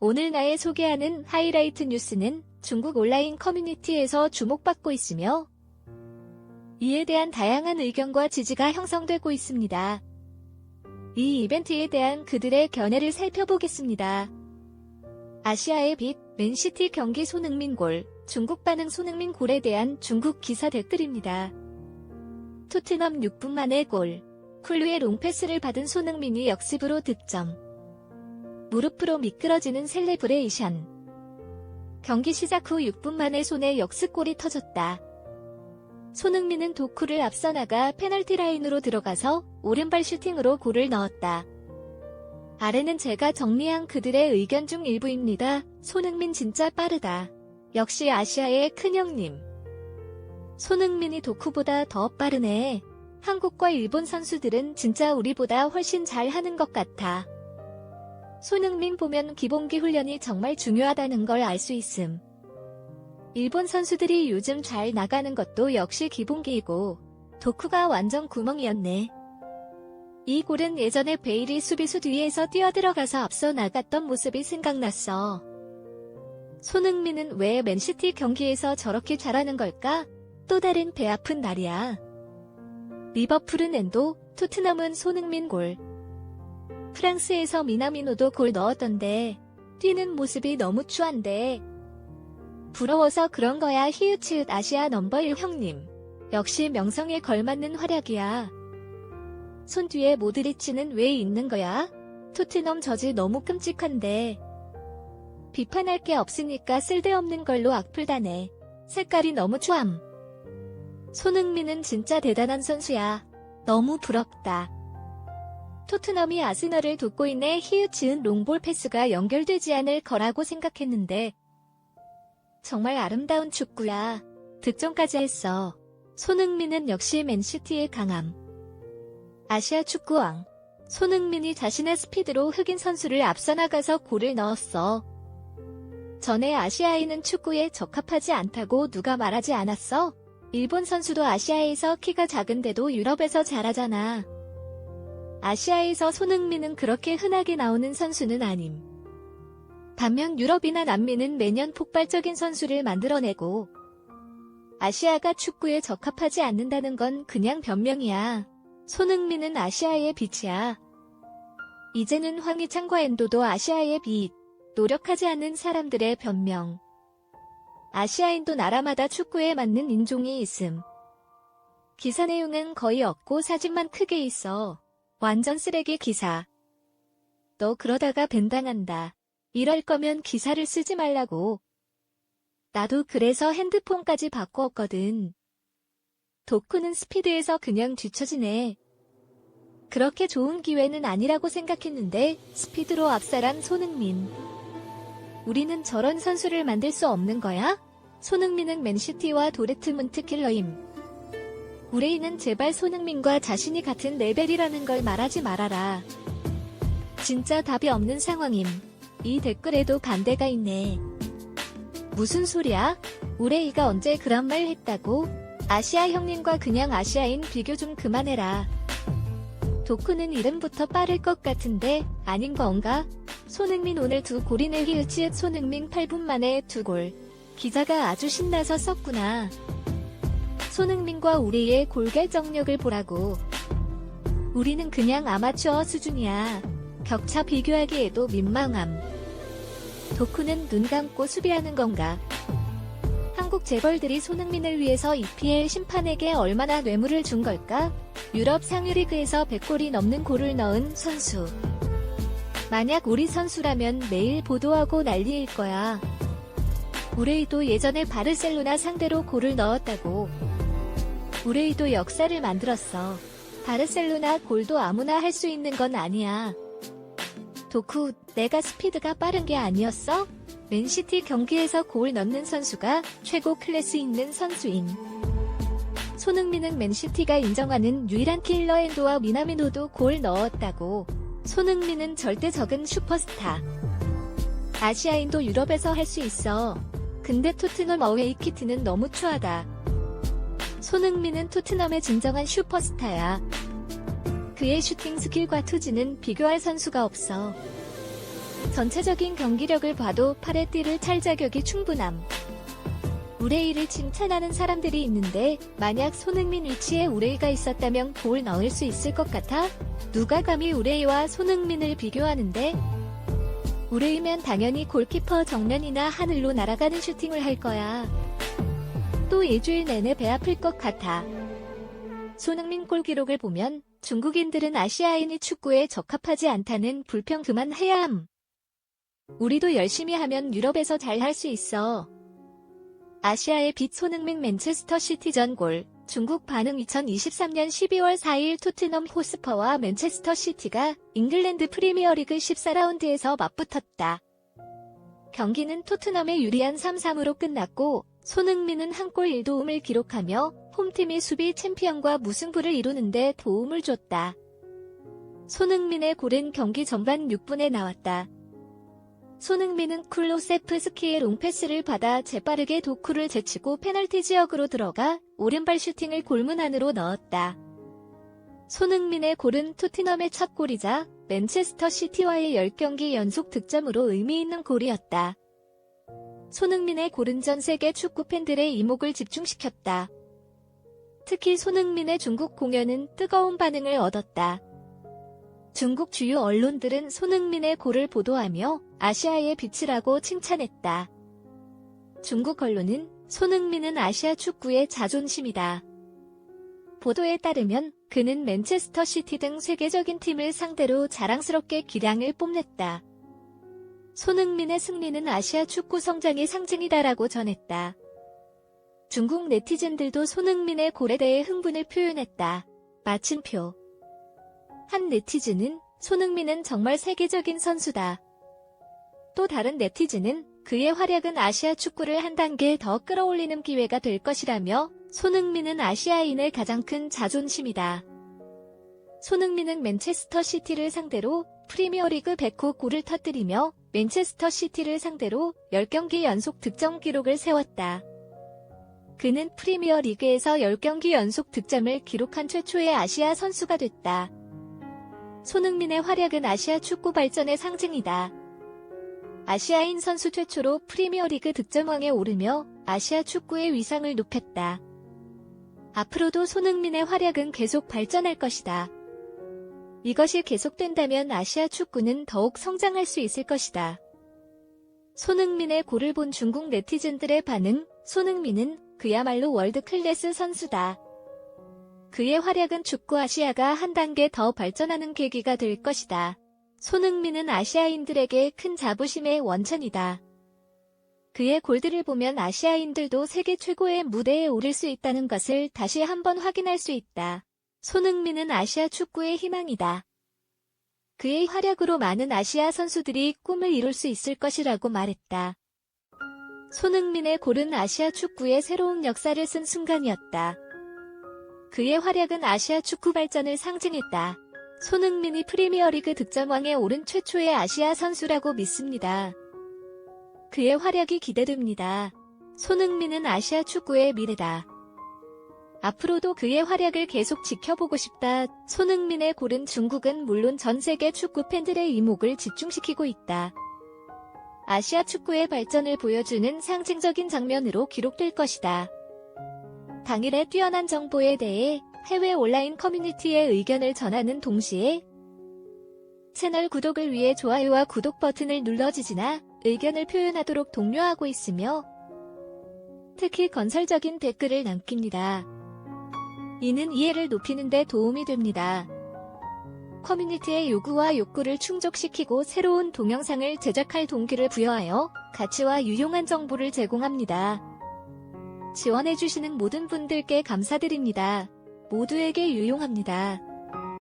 오늘 나의 소개하는 하이라이트 뉴스는 중국 온라인 커뮤니티에서 주목받고 있으며 이에 대한 다양한 의견과 지지가 형성되고 있습니다. 이 이벤트에 대한 그들의 견해를 살펴보겠습니다. 아시아의 빛, 맨시티 경기 손흥민 골, 중국 반응 손흥민 골에 대한 중국 기사 댓글입니다. 토트넘 6분 만에 골, 쿨루의 롱패스를 받은 손흥민이 역습으로 득점. 무릎으로 미끄러지는 셀레브레이션. 경기 시작 후 6분 만에 손에 역습골이 터졌다. 손흥민은 도쿠를 앞서 나가 페널티 라인으로 들어가서 오른발 슈팅으로 골을 넣었다. 아래는 제가 정리한 그들의 의견 중 일부입니다. 손흥민 진짜 빠르다. 역시 아시아의 큰형님. 손흥민이 도쿠보다 더 빠르네. 한국과 일본 선수들은 진짜 우리보다 훨씬 잘하는 것 같아. 손흥민 보면 기본기 훈련이 정말 중요하다는 걸 알 수 있음. 일본 선수들이 요즘 잘 나가는 것도 역시 기본기이고 도쿠가 완전 구멍이었네. 이 골은 예전에 베일이 수비수 뒤에서 뛰어들어가서 앞서 나갔던 모습이 생각났어. 손흥민은 왜 맨시티 경기에서 저렇게 잘하는 걸까? 또 다른 배 아픈 날이야. 리버풀은 엔도, 토트넘은 손흥민 골. 프랑스에서 미나미노도 골 넣었던데 뛰는 모습이 너무 추한데 부러워서 그런 거야 히읗히읗 아시아 넘버 1 형님. 역시 명성에 걸맞는 활약이야. 손 뒤에 모드리치는 왜 있는 거야? 토트넘 저지 너무 끔찍한데. 비판할 게 없으니까 쓸데없는 걸로 악플다네. 색깔이 너무 추함. 손흥민은 진짜 대단한 선수야. 너무 부럽다. 토트넘이 아스널을 돕고 있네 히읗은 롱볼 패스가 연결되지 않을 거라고 생각했는데 정말 아름다운 축구야. 득점까지 했어. 손흥민은 역시 맨시티의 강함. 아시아 축구왕. 손흥민이 자신의 스피드로 흑인 선수를 앞서 나가서 골을 넣었어. 전에 아시아인은 축구에 적합하지 않다고 누가 말하지 않았어? 일본 선수도 아시아에서 키가 작은데도 유럽에서 잘하잖아. 아시아에서 손흥민은 그렇게 흔하게 나오는 선수는 아님. 반면 유럽이나 남미는 매년 폭발적인 선수를 만들어내고 아시아가 축구에 적합하지 않는다는 건 그냥 변명이야. 손흥민은 아시아의 빛이야. 이제는 황희찬과 엔도도 아시아의 빛. 노력하지 않는 사람들의 변명. 아시아인도 나라마다 축구에 맞는 인종이 있음. 기사 내용은 거의 없고 사진만 크게 있어. 완전 쓰레기 기사. 너 그러다가 벤당한다. 이럴 거면 기사를 쓰지 말라고. 나도 그래서 핸드폰까지 바꾸었거든. 도쿠는 스피드에서 그냥 뒤처지네. 그렇게 좋은 기회는 아니라고 생각했는데 스피드로 압살한 손흥민. 우리는 저런 선수를 만들 수 없는 거야? 손흥민은 맨시티와 도레트문트 킬러임. 우레이는 제발 손흥민과 자신이 같은 레벨이라는 걸 말하지 말아라. 진짜 답이 없는 상황임. 이 댓글에도 반대가 있네. 무슨 소리야? 우레이가 언제 그런 말 했다고? 아시아 형님과 그냥 아시아인 비교 좀 그만해라. 도쿠는 이름부터 빠를 것 같은데 아닌 건가? 손흥민 오늘 두 골이네 히읗히읗 손흥민 8분 만에 두 골. 기자가 아주 신나서 썼구나. 손흥민과 우리의 골 결정력을 보라고. 우리는 그냥 아마추어 수준이야. 격차 비교하기에도 민망함. 도쿠는 눈 감고 수비하는 건가? 한국 재벌들이 손흥민을 위해서 EPL 심판에게 얼마나 뇌물을 준 걸까? 유럽 상위리그에서 100골이 넘는 골을 넣은 선수. 만약 우리 선수라면 매일 보도하고 난리일 거야. 우레이도 예전에 바르셀로나 상대로 골을 넣었다고. 우레이도 역사를 만들었어. 바르셀로나 골도 아무나 할 수 있는 건 아니야. 도쿠, 내가 스피드가 빠른 게 아니었어? 맨시티 경기에서 골 넣는 선수가 최고 클래스 있는 선수인. 손흥민은 맨시티가 인정하는 유일한 킬러 엔도와 미나미노도 골 넣었다고. 손흥민은 절대 적은 슈퍼스타. 아시아인도 유럽에서 할 수 있어. 근데 토트넘 어웨이 키트는 너무 추하다. 손흥민은 토트넘의 진정한 슈퍼스타야. 그의 슈팅 스킬과 투지는 비교할 선수가 없어. 전체적인 경기력을 봐도 팔에 띠를 찰 자격이 충분함. 우레이를 칭찬하는 사람들이 있는데 만약 손흥민 위치에 우레이가 있었다면 골 넣을 수 있을 것 같아? 누가 감히 우레이와 손흥민을 비교하는데? 우레이면 당연히 골키퍼 정면이나 하늘로 날아가는 슈팅을 할 거야. 또 일주일 내내 배 아플 것 같아. 손흥민 골 기록을 보면 중국인들은 아시아인이 축구에 적합하지 않다는 불평 그만해야 함. 우리도 열심히 하면 유럽에서 잘 할 수 있어. 아시아의 빛 손흥민 맨체스터 시티전 골. 중국 반응 2023년 12월 4일 토트넘 호스퍼와 맨체스터 시티가 잉글랜드 프리미어리그 14라운드에서 맞붙었다. 경기는 토트넘의 유리한 3-3으로 끝났고 손흥민은 한 골 1도움을 기록하며 홈팀이 수비 챔피언과 무승부를 이루는데 도움을 줬다. 손흥민의 골은 경기 전반 6분에 나왔다. 손흥민은 쿨로세프스키의 롱패스를 받아 재빠르게 도쿠를 제치고 페널티 지역으로 들어가 오른발 슈팅을 골문 안으로 넣었다. 손흥민의 골은 토트넘의 첫 골이자 맨체스터 시티와의 10경기 연속 득점으로 의미 있는 골이었다. 손흥민의 골은 전 세계 축구 팬들의 이목을 집중시켰다. 특히 손흥민의 중국 공연은 뜨거운 반응을 얻었다. 중국 주요 언론들은 손흥민의 골을 보도하며 아시아의 빛이라고 칭찬했다. 중국 언론은 손흥민은 아시아 축구의 자존심이다. 보도에 따르면 그는 맨체스터 시티 등 세계적인 팀을 상대로 자랑스럽게 기량을 뽐냈다. 손흥민의 승리는 아시아 축구 성장의 상징이다라고 전했다. 중국 네티즌들도 손흥민의 골에 대해 흥분을 표현했다. 마침표. 한 네티즌은 손흥민은 정말 세계적인 선수다. 또 다른 네티즌은 그의 활약은 아시아 축구를 한 단계 더 끌어올리는 기회가 될 것이라며 손흥민은 아시아인의 가장 큰 자존심이다. 손흥민은 맨체스터 시티를 상대로 프리미어리그 100호 골을 터뜨리며 맨체스터 시티를 상대로 10경기 연속 득점 기록을 세웠다. 그는 프리미어 리그에서 10경기 연속 득점을 기록한 최초의 아시아 선수가 됐다. 손흥민의 활약은 아시아 축구 발전의 상징이다. 아시아인 선수 최초로 프리미어 리그 득점왕에 오르며 아시아 축구의 위상을 높였다. 앞으로도 손흥민의 활약은 계속 발전할 것이다. 이것이 계속된다면 아시아 축구는 더욱 성장할 수 있을 것이다. 손흥민의 골을 본 중국 네티즌들의 반응, 손흥민은 그야말로 월드 클래스 선수다. 그의 활약은 축구 아시아가 한 단계 더 발전하는 계기가 될 것이다. 손흥민은 아시아인들에게 큰 자부심의 원천이다. 그의 골들을 보면 아시아인들도 세계 최고의 무대에 오를 수 있다는 것을 다시 한번 확인할 수 있다. 손흥민은 아시아 축구의 희망이다. 그의 활약으로 많은 아시아 선수들이 꿈을 이룰 수 있을 것이라고 말했다. 손흥민의 골은 아시아 축구의 새로운 역사를 쓴 순간이었다. 그의 활약은 아시아 축구 발전을 상징했다. 손흥민이 프리미어리그 득점왕에 오른 최초의 아시아 선수라고 믿습니다. 그의 활약이 기대됩니다. 손흥민은 아시아 축구의 미래다. 앞으로도 그의 활약을 계속 지켜보고 싶다. 손흥민의 골은 중국은 물론 전 세계 축구 팬들의 이목을 집중시키고 있다. 아시아 축구의 발전을 보여주는 상징적인 장면으로 기록될 것이다. 당일의 뛰어난 정보에 대해 해외 온라인 커뮤니티의 의견을 전하는 동시에 채널 구독을 위해 좋아요와 구독 버튼을 눌러주지나 의견을 표현하도록 독려하고 있으며 특히 건설적인 댓글을 남깁니다. 이는 이해를 높이는 데 도움이 됩니다. 커뮤니티의 요구와 욕구를 충족시키고 새로운 동영상을 제작할 동기를 부여하여 가치와 유용한 정보를 제공합니다. 지원해주시는 모든 분들께 감사드립니다. 모두에게 유용합니다.